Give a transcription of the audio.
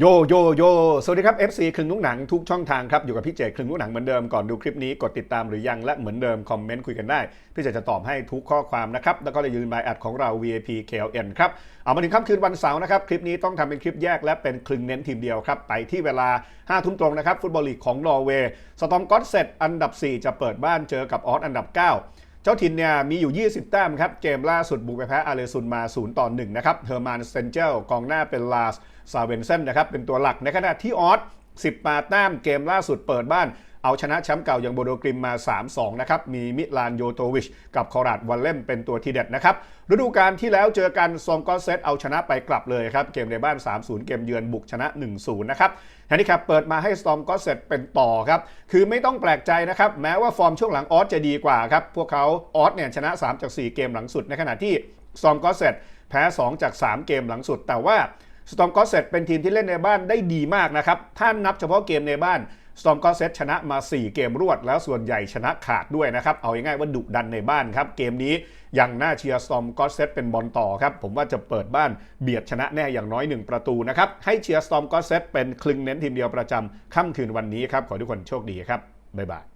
โยโยโยสวัสดีครับ FC ครึ่งลูกหนังทุกช่องทางครับ อยู่กับพี่เจครึ่งลูกหนังเหมือนเดิมก่อนดูคลิปนี้กดติดตามหรือยังและเหมือนเดิมคอมเมนต์คุยกันได้ พี่เจจะตอบให้ทุกข้อความนะครับ แล้วก็เลยยืนบายอัดของเรา VIP KLN ครับ เอามาถึงค่ำคืนวันเสาร์นะครับ คลิปนี้ต้องทำเป็นคลิปแยกและเป็นคลึงเน้นทีมเดียวครับ ไปที่เวลา 5 ทุ่มตรงนะครับ ฟุตบอลลีกของนอร์เวย์สตอมก็อตเซตอันดับ 4 จะเปิดบ้านเจอกับออสอันดับ 9 เจ้าถิ่นเนี่ยมีอยู่ 20 แต้มครับ เกมล่าสุดบุกไปแพ้อาเลซุนมา 0 ต่อ 1 นะครับเฮอร์มานเซนเจลกองหน้าเป็นลาสซาเวนเซนนะครับ เป็นตัวหลักในขณะที่ออส10 มาแต้มเกมล่าสุดเปิดบ้าน เอาชนะแชมป์เก่าอย่างโบโดกริมมา 3-2 นะครับ มีมิลานโยโตวิช กับคอราดวันเล่มเป็นตัวทีเด็ดนะครับ ฤดูกาลที่แล้วเจอกันซองก็เซตเอาชนะไปกลับเลยครับ เกมในบ้าน 3-0 เกมเยือนบุกชนะ 1-0 นะครับแฮนดิแคปเปิดมาให้สตอมก็เซตเป็นต่อครับ คือไม่ต้องแปลกใจนะครับ แม้ว่าฟอร์มช่วงหลังออสจะดีกว่าครับ พวกเขาออสเนี่ยชนะ 3 จาก 4 เกมหลังสุด ในขณะที่สตอมก็เซตแพ้ 2 จาก 3 เกมหลังสุด แต่ว่าสตอมก็เซตเป็นทีมที่เล่นในบ้านได้ดีมากนะครับ ถ้านับเฉพาะเกมในบ้าน สตอมก็เซตชนะมา 4 เกมรวด แล้วส่วนใหญ่ชนะขาดด้วยนะครับ เอาง่ายๆว่าดุดันในบ้านครับ เกมนี้ยังน่าเชียร์สตอมก็เซตเป็นบอลต่อครับ ผมว่าจะเปิดบ้านเบียดชนะแน่อย่างน้อย 1 ประตูนะครับ ให้เชียร์สตอมก็เซตเป็นคลึงเน้นทีมเดียวประจำค่ำคืนวันนี้ครับ ขอทุกคนโชคดีครับ บ๊ายบาย